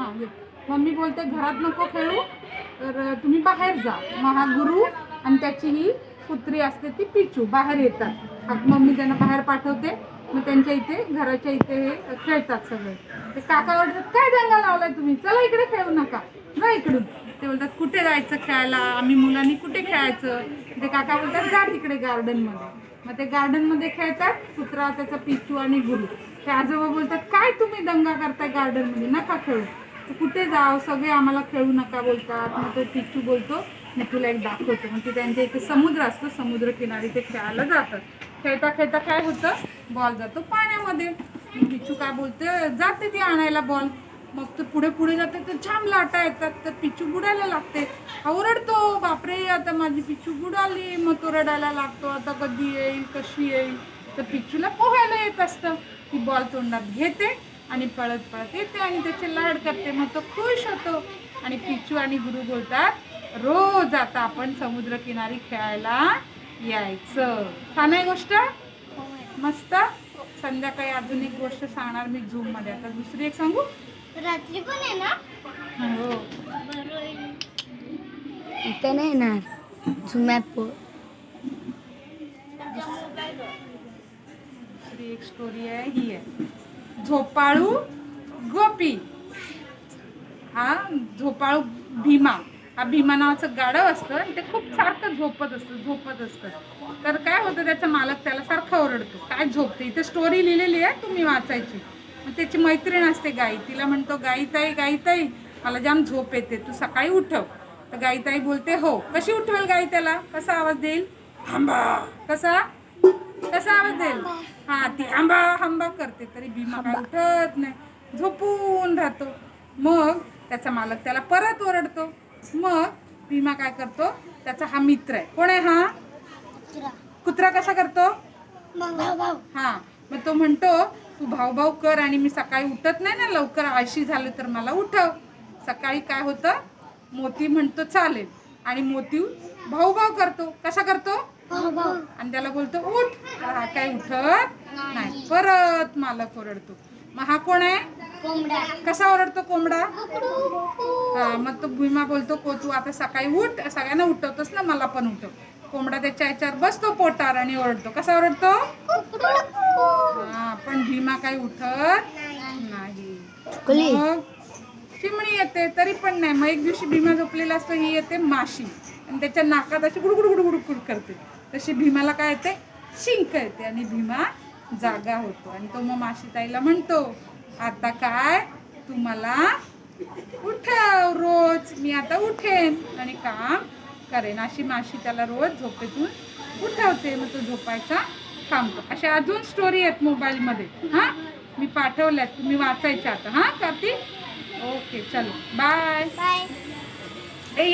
हां मम्मी बोलते घरात नको खेळू तर तुम्ही बाहेर जा. मग हा गुरु आणि त्याची ही पुत्री असते ती पिचू बाहेर येतात. मम्मी त्यांना बाहेर पाठवते. मग त्यांच्या इथे घराच्या इथे हे खेळतात सगळे. ते काका ओरडतात काय दंगा लावलाय तुम्ही? चला इकडे खेळू नका. जा इकडून. ते बोलतात कुठे जायचं खेळायला? आम्ही मुलांनी कुठे खेळायचं? ते काका बोलतात जा तिकडे गार्डनमध्ये. मग ते गार्डनमध्ये खेळतात कुत्रा त्याचा पिचू आणि गुरु. ते आजोबा बोलतात काय तुम्ही दंगा करताय गार्डनमध्ये? नका खेळू. तर कुठे जाव? सगळे आम्हाला खेळू नका बोलतात. मग तो पिच्चू बोलतो मी तुला एक दाखवतो. मग ते त्यांच्या इथे समुद्र असतो समुद्र किनारी ते खेळायला जातात. खेळता खेळता काय होतं? बॉल जातो पाण्यामध्ये. पिच्चू काय बोलते जाते ती आणायला बॉल. मग ते पुढे पुढे जाते तर छान लाटा येतात. तर पिच्चू बुडायला लागते. ओरडतो बापरे आता माझी पिच्चू बुडाली. मग तो रडायला लागतो आता कधी येईल कशी येईल? तर पिच्चूला पोहायला येत असतं. ती बॉल तोंडात घेते. आणि पळत पळत येते आणि त्याचे लाड करते. मग तो खुश होतो. आणि पिचू आणि गुरु बोलतात रोज आता आपण समुद्रकिनारी खेळायला यायचं. छान आहे गोष्ट? मस्त? संध्याकाळी अजून एक गोष्ट सांगणार मी झूममध्ये. आता दुसरी एक सांगू? रात्री पण आहे ना? हो. इथे नाही येणार. झुमॅप दुसरी एक स्टोरी आहे ही आहे. झोपाळू गोपी. हा झोपाळू भीमा. हा भीमा नावाचं गाढव असतं आणि ते खूप सारखं झोपत असतं झोपत असतं. तर काय होतं त्याचा मालक त्याला सारखा ओरडतो. काय झोपते? इथे स्टोरी लिहिलेली आहे तुम्ही वाचायची. मग त्याची मैत्रीण असते गाई. तिला म्हणतो गाईताई गाईताई मला जाम झोप येते. तू सकाळी उठव. तर गाईताई बोलते हो. कशी उठवेल गाई त्याला? कसा आवाज देईल? थांबा. कसा? कसा आवाज देईल? हा ती आंबा आंबा करते तरी भीमा काय उठत नाही. झोपून राहतो. मग त्याचा मालक त्याला परत ओरडतो. मग भीमा काय करतो? त्याचा हा मित्र आहे. कोण आहे हा? कुत्रा. कसा करतो? हा मग तो म्हणतो तू भाऊ भाऊ कर आणि मी सकाळी उठत नाही ना लवकर आळशी झालं तर मला उठव सकाळी काय होतं? मोती म्हणतो चालेल. आणि मोती भाऊ भाऊ करतो. कसा करतो? आणि त्याला बोलतो उठ. हा काय उठत नाही. परत मालक ओरडतो. मग हा कोण आहे? कसा ओरडतो कोंबडा? हा मग तो भुईमा बोलतो को तू आता सकाळी उठ. सगळ्यांना उठवतोस ना मला पण उठव. कोंबडा त्याच्या याच्यावर बसतो पोटावर आणि ओरडतो. कसा ओरडतो? हा पण भीमा काही उठत नाही. मग चिमणी येते तरी पण नाही. मग एक दिवशी भीमा झोपलेला असतो ही येते माशी. आणि त्याच्या नाकात अशी गुडगुड गुडगुड गुड करते. तशी भीमाला काय येते? शिंक येते आणि भीमा जागा होतो. आणि तो मग माशीताईला म्हणतो आता काय? तुम्हाला उठव रोज मी आता उठेन. आणि काम करेन. अशी माशी त्याला रोज झोपेतून उठवते. मग तो झोपायचा थांबतो अशा अजून स्टोरी आहेत मोबाईलमध्ये हां? मी पाठवल्यात. तुम्ही वाचायच्या आता. हां कार्तिक? ओके चलो. Bye bye